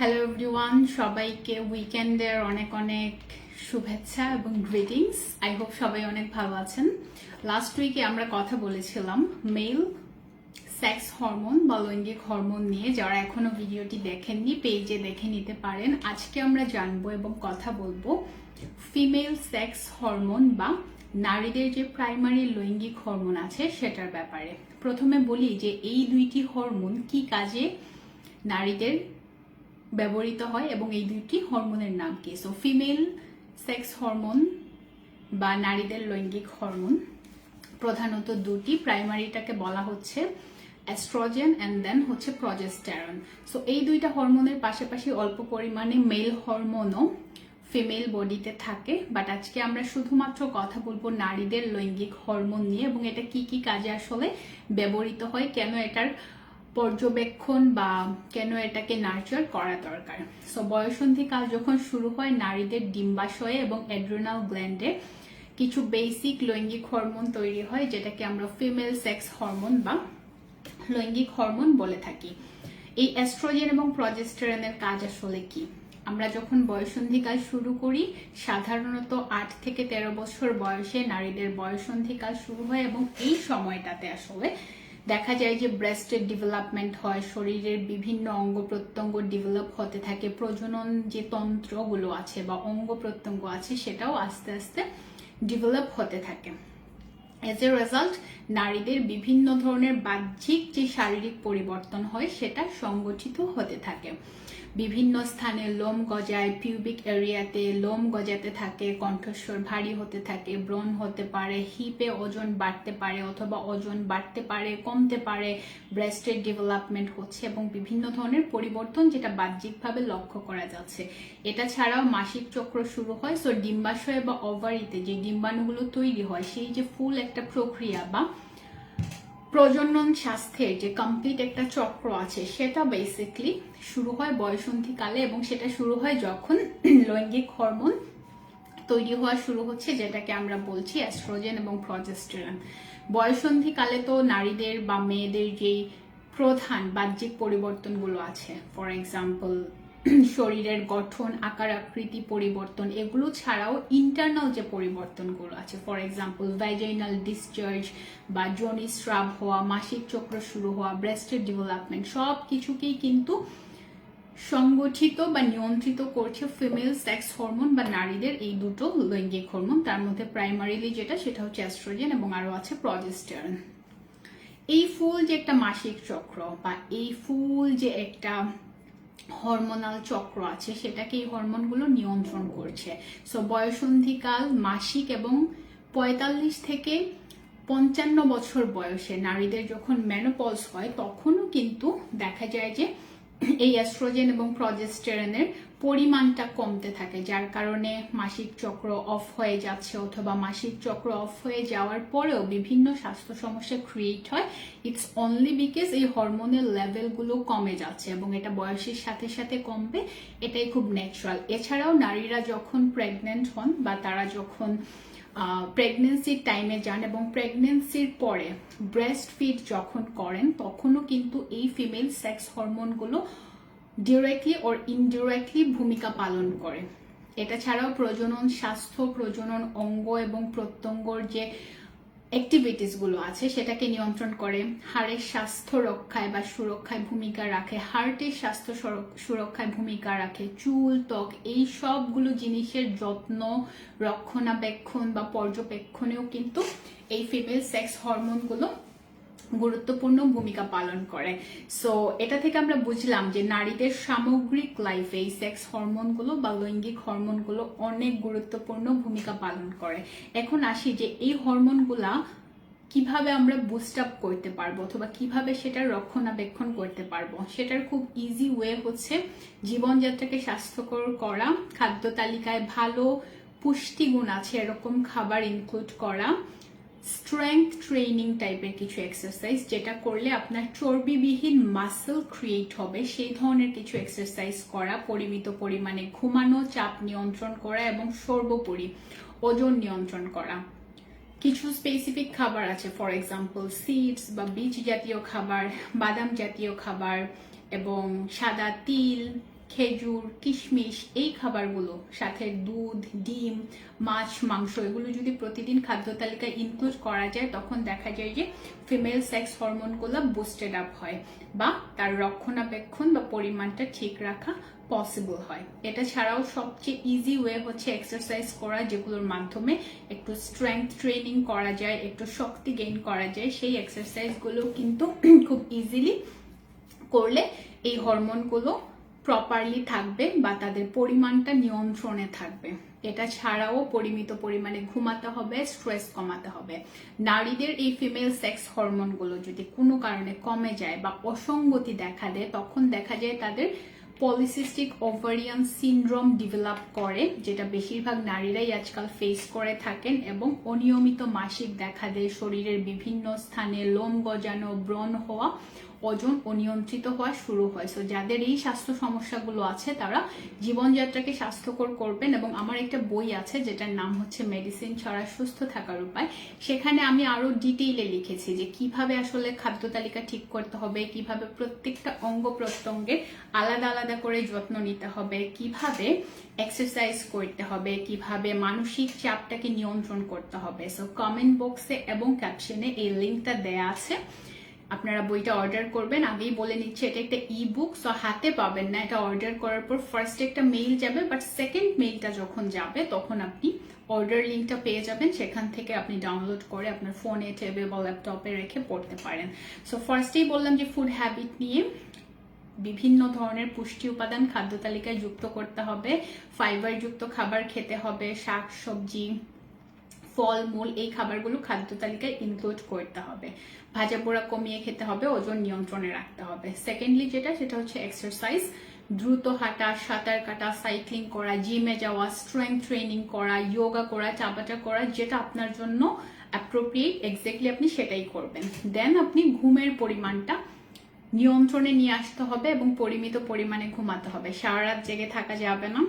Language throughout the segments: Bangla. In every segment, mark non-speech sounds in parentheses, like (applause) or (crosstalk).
হ্যালো এভরিওয়ান সবাইকে উইকেন্ডের অনেক অনেক শুভেচ্ছা এবং গ্রিটিংস আই হোপ সবাই অনেক ভালো আছেন। লাস্ট উইকে আমরা কথা বলেছিলাম মেল সেক্স হরমোন বা লৈঙ্গিক হরমোন নিয়ে। যারা এখনও ভিডিওটি দেখেননি পেজে দেখে নিতে পারেন। আজকে আমরা জানব এবং কথা বলব ফিমেল সেক্স হরমোন বা নারীদের যে প্রাইমারি লৈঙ্গিক হরমোন আছে সেটার ব্যাপারে। প্রথমে বলি যে এই দুইটি হরমোন কি কাজে নারীদের ব্যবহৃত হয় এবং এই দুইটি হরমোনের নাম কি? সো ফিমেল সেক্স হরমোন বা নারীদের লৈঙ্গিক হরমোন প্রধানত দুটি। প্রাইমারিটাকে বলা হচ্ছে অ্যাস্ট্রোজেন অ্যান্ড দেন হচ্ছে প্রজেস্টারন সো এই দুইটা হরমোনের পাশাপাশি অল্প পরিমাণে মেল হরমোনও ফিমেল বডিতে থাকে। বাট আজকে আমরা শুধুমাত্র কথা বলব নারীদের লৈঙ্গিক হরমোন নিয়ে এবং এটা কি কি কাজে আসলে ব্যবহৃত হয়, কেন এটার পর্যবেক্ষণ বা কেন এটাকে নার্চার করা দরকার। সো বয়সন্ধিকাল যখন শুরু হয়, নারীদের ডিম্বাশয়ে এবং অ্যাড্রোনাল গ্ল্যান্ডে কিছু বেসিক লৈঙ্গিক হরমোন তৈরি হয়, যেটাকে আমরা ফিমেল সেক্স হরমোন বা লৈঙ্গিক হরমোন বলে থাকি। এই অ্যাস্ট্রোজেন এবং প্রজেস্টেরনের কাজ আসলে কি? আমরা যখন বয়সন্ধিকাল শুরু করি, সাধারণত আট থেকে তেরো বছর বয়সে নারীদের বয়সন্ধিকাল শুরু হয় এবং এই সময়টাতে আসলে দেখা যায় যে ব্রেস্টের ডেভেলপমেন্ট হয়, শরীরের বিভিন্ন অঙ্গ প্রত্যঙ্গ ডেভেলপ হতে থাকে, প্রজনন যে তন্ত্রগুলো আছে বা অঙ্গ প্রত্যঙ্গ আছে সেটাও আস্তে আস্তে ডেভেলপ হতে থাকে। এজ এ রেজাল্ট নারীদের বিভিন্ন ধরনের বাহ্যিক যে শারীরিক পরিবর্তন হয় সেটা সংগঠিত হতে থাকে। বিভিন্ন স্থানে লোম গজায় পিউবিক এরিয়াতে লোম গজাতে থাকে, কণ্ঠস্বর ভারী হতে থাকে, ব্রণ হতে পারে হিপে ওজন বাড়তে পারে অথবা ওজন বাড়তে পারে, কমতে পারে ব্রেস্টের ডেভেলপমেন্ট হচ্ছে এবং বিভিন্ন ধরনের পরিবর্তন যেটা বাহ্যিকভাবে লক্ষ্য করা যাচ্ছে। এটা ছাড়াও মাসিক চক্র শুরু হয় সো ডিম্বাশয় বা ওভারিতে যে ডিম্বাণুগুলো তৈরি হয়, সেই যে ফুল একটা প্রক্রিয়া বা প্রজনন স্বাস্থ্যের যে কমপ্লিট একটা চক্র আছে, সেটা বেসিকলি শুরু হয় বয়সন্ধিকালে এবং সেটা শুরু হয় যখন (clears throat) লৈঙ্গিক হরমোন তৈরি হওয়া শুরু হচ্ছে, যেটাকে আমরা বলছি অ্যাস্ট্রোজেন এবং প্রজেস্টেরন বয়সন্ধিকালে তো নারীদের বা মেয়েদের যেই প্রধান বাহ্যিক পরিবর্তনগুলো আছে ফর এক্সাম্পল (clears throat) শরীরের গঠন, আকার, আকৃতি, পরিবর্তন, এগুলো ছাড়াও ইন্টারনাল যে পরিবর্তনগুলো আছে ফর এক্সাম্পল ভ্যাজাইনাল ডিসচার্জ বা জনি স্রাব হওয়া, মাসিক চক্র শুরু হওয়া ব্রেস্টের ডেভেলপমেন্ট সব কিছুকেই কিন্তু সংগঠিত বা নিয়ন্ত্রিত করছে ফিমেল সেক্স হরমোন বা নারীদের এই দুটো লৈঙ্গিক হরমোন তার মধ্যে প্রাইমারিলি যেটা, সেটা হচ্ছে অ্যাস্ট্রোজেন এবং আরও আছে প্রজেস্টেরন এই ফুল যে একটা মাসিক চক্র বা এই ফুল যে একটা হরমোনাল চক্র আছে সেটাকে এই হরমোনগুলো নিয়ন্ত্রণ করছে। সো বয়সন্ধিকাল, মাসিক এবং পঁয়তাল্লিশ থেকে পঞ্চান্ন বছর বয়সে নারীদের যখন ম্যানোপলস হয়, তখনও কিন্তু দেখা যায় যে এই অ্যাস্ট্রোজেন এবং প্রজেস্টেরনের পরিমাণটা কমতে থাকে, যার কারণে মাসিক চক্র অফ হয়ে যাচ্ছে অথবা মাসিক চক্র অফ হয়ে যাওয়ার পরেও বিভিন্ন স্বাস্থ্য সমস্যা ক্রিয়েট হয়। ইটস অনলি বিকজ এই হরমোনের লেভেলগুলো কমে যাচ্ছে এবং এটা বয়সের সাথে সাথে কমবে, এটাই খুব ন্যাচারাল এছাড়াও নারীরা যখন প্রেগনেন্ট হন বা তারা যখন প্রেগনেন্সির টাইমে যান এবং প্রেগনেন্সির পরে ব্রেস্ট ফিড যখন করেন, তখনও কিন্তু এই ফিমেল সেক্স হরমোনগুলো ডিরেক্টলি ওর ইনডিরেক্টলি ভূমিকা পালন করে। এটা ছাড়াও প্রজনন স্বাস্থ্য, প্রজনন অঙ্গ এবং প্রত্যঙ্গর যে অ্যাক্টিভিটিসগুলো আছে, সেটাকে নিয়ন্ত্রণ করে। হাড়ের স্বাস্থ্য রক্ষায় বা সুরক্ষায় ভূমিকা রাখে। হার্টের স্বাস্থ্য সুরক্ষায় ভূমিকা রাখে। চুল, ত্বক, এই সবগুলো জিনিসের যত্ন, রক্ষণাবেক্ষণ বা পর্যবেক্ষণেও কিন্তু এই ফিমেল সেক্স হরমোনগুলো গুরুত্বপূর্ণ ভূমিকা পালন করে। সো এটা থেকে আমরা বুঝলাম যে নারীদের সামগ্রিক লাইফে এই সেক্স হরমোনগুলো বা লৈঙ্গিক হরমোনগুলো অনেক গুরুত্বপূর্ণ ভূমিকা পালন করে। এখন আসি যে এই হরমোনগুলা কীভাবে আমরা বুস্ট আপ করতে পারব অথবা কীভাবে সেটার রক্ষণাবেক্ষণ করতে পারব, সেটার খুব ইজি ওয়ে হচ্ছে জীবনযাত্রাকে স্বাস্থ্যকর করা, খাদ্য তালিকায় ভালো পুষ্টিগুণ আছে, এরকম খাবার ইনক্লুড করা স্ট্রেংথ ট্রেনিং টাইপের কিছু এক্সারসাইজ যেটা করলে আপনার চর্বিবিহীন মাসেল ক্রিয়েট হবে। সেই ধরনের কিছু এক্সারসাইজ করা, পরিমিত পরিমাণে ঘুমানো, চাপ নিয়ন্ত্রণ করা এবং সর্বোপরি ওজন নিয়ন্ত্রণ করা। কিছু স্পেসিফিক খাবার আছে ফর এক্সাম্পল সিডস বা বীজ জাতীয় খাবার বাদাম জাতীয় খাবার এবং সাদা তিল খেজুর, কিশমিশ এই খাবারগুলো, সাথে দুধ, ডিম, মাছ, মাংস, এগুলো যদি প্রতিদিন খাদ্য তালিকায় ইনক্লুড করা যায়, তখন দেখা যায় যে ফিমেল সেক্স হরমোনগুলো বুস্টেড আপ হয় বা তার রক্ষণাবেক্ষণ বা পরিমাণটা ঠিক রাখা পসিবল হয়। এটা ছাড়াও সবচেয়ে ইজি ওয়ে হচ্ছে এক্সারসাইজ করা, যেগুলোর মাধ্যমে একটু স্ট্রেংথ ট্রেনিং করা যায়, একটু শক্তি গেইন করা যায়, সেই এক্সারসাইজগুলো কিন্তু (clears throat) খুব ইজিলি করলে এই হরমোনগুলো প্রপারলি থাকবে বা তাদের পরিমাণটা নিয়ন্ত্রণে থাকবে। এটা ছাড়াও পরিমিত পরিমাণে ঘুমাতে হবে স্ট্রেস কমাতে হবে। নারীদের এই ফিমেল সেক্স হরমোনগুলো যদি কোনো কারণে কমে যায় বা অসঙ্গতি দেখা দেয়, তখন দেখা যায় তাদের পলিসিস্টিক ওভারিয়ান সিনড্রোম ডেভেলপ করে, যেটা বেশিরভাগ নারীরাই আজকাল ফেস করে থাকেন এবং অনিয়মিত মাসিক দেখা দেয়, শরীরের বিভিন্ন স্থানে লোম গজানো, ব্রণ হওয়া ওজন অনিয়ন্ত্রিত হওয়া শুরু হয়। সো যাদের এই স্বাস্থ্য সমস্যাগুলো আছে, তারা জীবনযাত্রাকে স্বাস্থ্যকর করবেন এবং আমার একটা বই আছে, যেটার নাম হচ্ছে মেডিসিন ছাড়া সুস্থ থাকার উপায় সেখানে আমি আরও ডিটেইলে লিখেছি যে কীভাবে আসলে খাদ্য তালিকা ঠিক করতে হবে, কীভাবে প্রত্যেকটা অঙ্গ প্রত্যঙ্গের আলাদা আলাদা করে যত্ন নিতে হবে, কীভাবে এক্সারসাইজ করতে হবে, কীভাবে মানসিক চাপটাকে নিয়ন্ত্রণ করতে হবে। সো কমেন্ট বক্সে এবং ক্যাপশনে এই লিঙ্কটা দেয়া আছে। আপনারা বইটা অর্ডার করবেন। আগেই বলে নিচ্ছে, এটা একটা ই বুক সো হাতে পাবেন না। এটা অর্ডার করার পর ফার্স্ট একটা মেইল যাবে বাট সেকেন্ড মেইলটা যখন যাবে, তখন আপনি অর্ডার লিঙ্কটা পেয়ে যাবেন। সেখান থেকে আপনি ডাউনলোড করে আপনার ফোনে টেবে বা ল্যাপটপে রেখে পড়তে পারেন। সো ফার্স্টেই বললাম যে ফুড হ্যাবিট নিয়ে বিভিন্ন ধরনের পুষ্টি উপাদান খাদ্য তালিকায় যুক্ত করতে হবে। ফাইবার যুক্ত খাবার খেতে হবে, শাক, সবজি ফলমূল এই খাবারগুলো খাদ্য তালিকায় ইনক্লুড করতে হবে। ভাজা পোড়া কমিয়ে খেতে হবে, ওজন নিয়ন্ত্রণে রাখতে হবে। সেকেন্ডলি যেটা, সেটা হচ্ছে এক্সারসাইজ দ্রুত হাঁটা, সাঁতার কাটা সাইক্লিং করা জিমে যাওয়া স্ট্রেংথ ট্রেনিং করা যোগা করা, চাপাটা করা, যেটা আপনার জন্য অ্যাপ্রোপ্রিয়েট এক্স্যাক্টলি আপনি সেটাই করবেন। দেন আপনি ঘুমের পরিমাণটা নিয়ন্ত্রণে নিয়ে আসতে হবে এবং পরিমিত পরিমাণে ঘুমাতে হবে। সারা রাত জেগে থাকা যাবে না।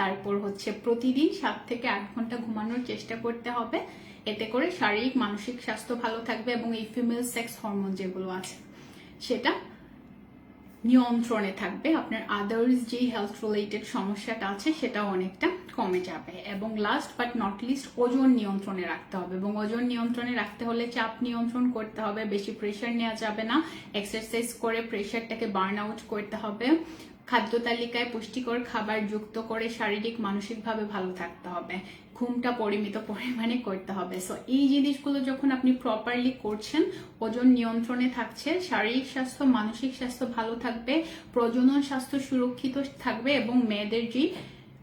তারপর হচ্ছে প্রতিদিন সাত থেকে আট ঘণ্টা ঘুমানোর চেষ্টা করতে হবে। এতে করে শারীরিক, মানসিক স্বাস্থ্য ভালো থাকবে এবং এই ফিমেল সেক্স হরমোন যেগুলো আছে, সেটা নিয়ন্ত্রণে থাকবে। আপনার আদার্স যেই হেলথ রিলেটেড সমস্যাটা আছে, সেটাও অনেকটা কমে যাবে। এবং লাস্ট বাট নট লিস্ট ওজন নিয়ন্ত্রণে রাখতে হবে। এবং ওজন নিয়ন্ত্রণে রাখতে হলে চাপ নিয়ন্ত্রণ করতে হবে, বেশি প্রেশার নেওয়া যাবে না। এক্সারসাইজ করে প্রেশারটাকে বার্ন আউট করতে হবে। খাদ্য তালিকায় পুষ্টিকর খাবার যুক্ত করে শারীরিক, মানসিকভাবে ভালো থাকতে হবে। ঘুমটা পরিমিত পরিমাণে করতে হবে। সো এই জিনিসগুলো যখন আপনি প্রপারলি করছেন, ওজন নিয়ন্ত্রণে থাকছে, শারীরিক স্বাস্থ্য, মানসিক স্বাস্থ্য ভালো থাকবে, প্রজনন স্বাস্থ্য সুরক্ষিত থাকবে এবং মেয়েদের যে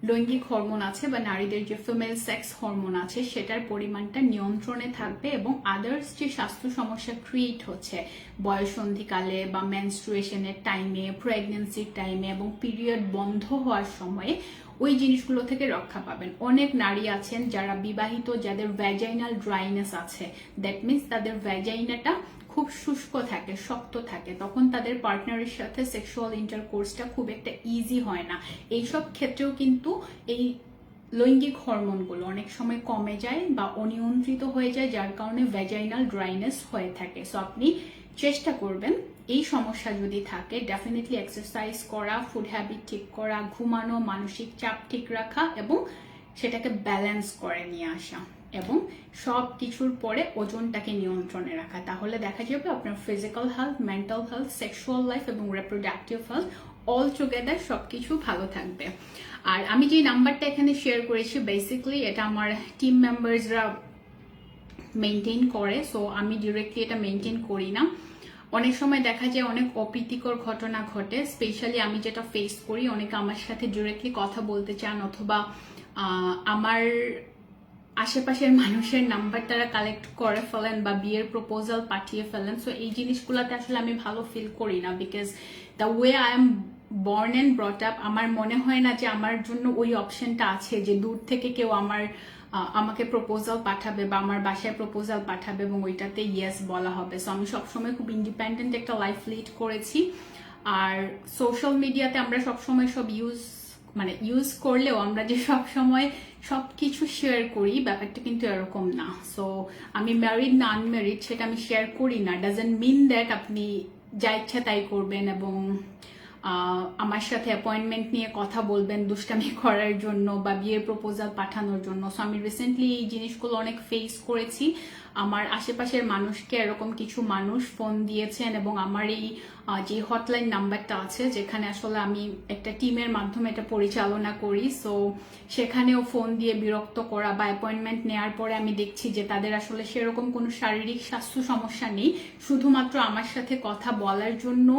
লৈঙ্গিক হরমোন আছে বা নারীদের যে ফিমেল সেক্স হরমোন আছে, সেটার পরিমাণটা নিয়ন্ত্রণে থাকবে এবং আদার্স যে স্বাস্থ্য সমস্যা ক্রিয়েট হচ্ছে, বয়সন্ধিকালে বা মেনস্ট্রুয়েশনের টাইমে প্রেগনেন্সির টাইমে এবং পিরিয়ড বন্ধ হওয়ার সময়ে ওই জিনিসগুলো থেকে রক্ষা পাবেন। অনেক নারী আছেন যারা বিবাহিত, যাদের ভ্যাজাইনাল ড্রাইনেস আছে। দ্যাট মিনস তাদের ভ্যাজাইনাটা খুব শুষ্ক থাকে, শক্ত থাকে, তখন তাদের পার্টনারের সাথে সেক্সুয়াল ইন্টারকোর্সটা খুব একটা ইজি হয় না। এইসব ক্ষেত্রেও কিন্তু এই লৈঙ্গিক হরমোনগুলো অনেক সময় কমে যায় বা অনিয়ন্ত্রিত হয়ে যায়, যার কারণে ভ্যাজাইনাল ড্রাইনেস হয়ে থাকে। সো আপনি চেষ্টা করবেন এই সমস্যা যদি থাকে ডেফিনেটলি এক্সারসাইজ করা ফুড হ্যাবিট ঠিক করা, ঘুমানো, মানসিক চাপ ঠিক রাখা এবং সেটাকে ব্যালেন্স করে নিয়ে আসা। এবং সব কিছুর পরে ওজনটাকে নিয়ন্ত্রণে রাখা। তাহলে দেখা যাবে আপনার physical health mental health sexual life এবং রিপ্রোডাক্টিভ হেলথ অল টুগেদার সব কিছু ভালো থাকবে। আর আমি যে নাম্বারটা এখানে শেয়ার করেছি বেসিক্যালি এটা আমার টিম মেম্বার্সরা মেনটেন করে সো আমি ডিরেক্টলি এটা মেনটেন করি না। অনেক সময় দেখা যায় অনেক অপ্রীতিকর ঘটনা ঘটে স্পেশালি আমি যেটা ফেস করি, অনেকে আমার সাথে ডিরেক্টলি কথা বলতে চান অথবা আমার আশেপাশের মানুষের নাম্বার তারা কালেক্ট করে ফেলেন বা বিয়ের প্রপোজাল পাঠিয়ে ফেলেন। সো এই জিনিসগুলোতে আসলে আমি ভালো ফিল করি না because the way I am born and brought up আমার মনে হয় না যে আমার জন্য ওই অপশনটা আছে যে দূর থেকে কেউ আমার আমাকে প্রপোজাল পাঠাবে বা আমার বাসায় প্রপোজাল পাঠাবে এবং ওইটাতে ইয়েস বলা হবে। সো আমি সবসময় খুব ইন্ডিপেন্ডেন্ট একটা লাইফ লিড করেছি। আর সোশ্যাল মিডিয়াতে আমরা সবসময় সব ইউজ মানে ইউজ করলেও আমরা যে সব সময় সব কিছু শেয়ার করি, ব্যাপারটা কিন্তু এরকম না। সো আমি ম্যারিড না আনম্যারিড সেটা আমি শেয়ার করি না। ডাজেন্ট মিন দ্যাট আপনি যা ইচ্ছা তাই করবেন এবং আমার সাথে অ্যাপয়েন্টমেন্ট নিয়ে কথা বলবেন দুষ্টামি করার জন্য বা বিয়ের প্রপোজাল পাঠানোর জন্য। সো আমি রিসেন্টলি এই জিনিসগুলো অনেক ফেস করেছি। আমার আশেপাশের মানুষকে এরকম কিছু মানুষ ফোন দিয়েছেন এবং আমার এই যে হটলাইন নাম্বারটা আছে, যেখানে আসলে আমি একটা টিমের মাধ্যমে এটা পরিচালনা করি সো সেখানেও ফোন দিয়ে বিরক্ত করা বা অ্যাপয়েন্টমেন্ট নেওয়ার পরে আমি দেখছি যে তাদের আসলে সেরকম কোনো শারীরিক স্বাস্থ্য সমস্যা নেই। শুধুমাত্র আমার সাথে কথা বলার জন্য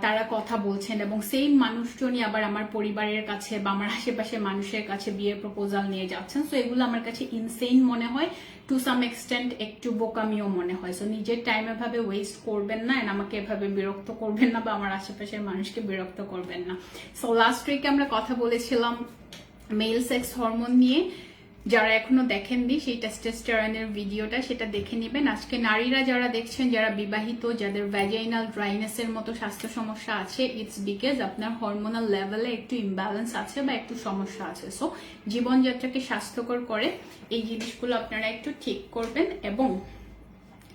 তারা কথা বলছেন এবং সেই মানুষজনই আবার আমার পরিবারের কাছে বা আমার আশেপাশের মানুষের কাছে বিয়ের প্রপোজাল নিয়ে যাচ্ছেন। সো এগুলো আমার কাছে ইনসেইন মনে হয়। টু সাম এক্সটেন্ট একটু বোকামিও মনে হয়। সো নিজের টাইম এভাবে ওয়েস্ট করবেন না and আমাকে এভাবে বিরক্ত করবেন না বা আমার আশেপাশের মানুষকে বিরক্ত করবেন না। সো লাস্ট উইকে আমরা কথা বলেছিলাম মেল সেক্স হরমোন নিয়ে। যারা এখনও দেখেননি, সেই টেস্টোস্টেরনের ভিডিওটা সেটা দেখে নেবেন। আজকে নারীরা যারা দেখছেন, যারা বিবাহিত, যাদের ভ্যাজাইনাল ড্রাইনেসের মতো স্বাস্থ্য সমস্যা আছে ইটস বিকজ আপনার হরমোনাল লেভেলে একটু ইমব্যালেন্স আছে বা একটু সমস্যা আছে। সো জীবনযাত্রাকে স্বাস্থ্যকর করে এই জিনিসগুলো আপনারা একটু ঠিক করবেন এবং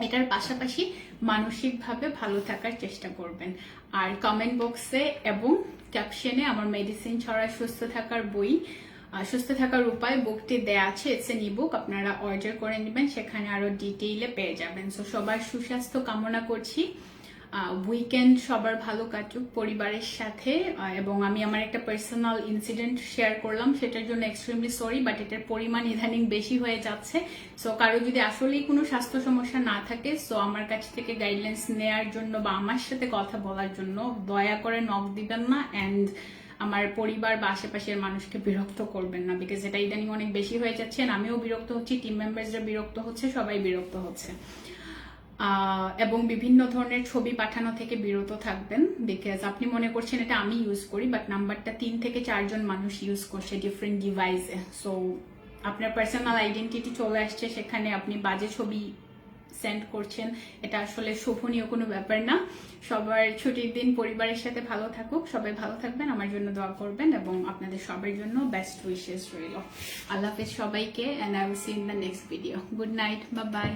এটার পাশাপাশি মানসিকভাবে ভালো থাকার চেষ্টা করবেন। আর কমেন্ট বক্সে এবং ক্যাপশনে আমার মেডিসিন ছড়া সুস্থ থাকার বই সুস্থ থাকার উপায় বুকটি দেয়া আছে ইটস এন বুক আপনারা অর্ডার করে নেবেন, সেখানে আরও ডিটেইলে পেয়ে যাবেন। সো সবার সুস্বাস্থ্য কামনা করছি। উইকেন্ড সবার ভালো কাটুক পরিবারের সাথে এবং আমি আমার একটা পার্সোনাল ইনসিডেন্ট শেয়ার করলাম, সেটার জন্য এক্সট্রিমলি সরি বাট এটার পরিমাণ ইদানিং বেশি হয়ে যাচ্ছে। সো কারও যদি আসলেই কোনো স্বাস্থ্য সমস্যা না থাকে সো আমার কাছ থেকে গাইডলাইন্স নেয়ার জন্য বা আমার সাথে কথা বলার জন্য দয়া করে নক দিবেন না অ্যান্ড আমার পরিবার বা আশেপাশের মানুষকে বিরক্ত করবেন না বিকজ এটা ইদানিং অনেক বেশি হয়ে যাচ্ছে আমিও বিরক্ত হচ্ছি টিম মেম্বার্সরা বিরক্ত হচ্ছে, সবাই বিরক্ত হচ্ছে। এবং বিভিন্ন ধরনের ছবি পাঠানো থেকে বিরত থাকবেন বিকজ আপনি মনে করছেন এটা আমি ইউজ করি বাট নাম্বারটা তিন থেকে চারজন মানুষ ইউজ করছে ডিফারেন্ট ডিভাইসে সো আপনার পার্সোনাল আইডেন্টিটি চলে আসছে, সেখানে আপনি বাজে ছবি সেন্ড করছেন, এটা আসলে শোভনীয় কোনো ব্যাপার না। সবার ছুটির দিন পরিবারের সাথে ভালো থাকুক, সবাই ভালো থাকবেন, আমার জন্য দোয়া করবেন এবং আপনাদের সবার জন্য বেস্ট উইশেস রইল। আল্লাহ হাফেজ সবাইকে and I will see in the next video good night বা বাই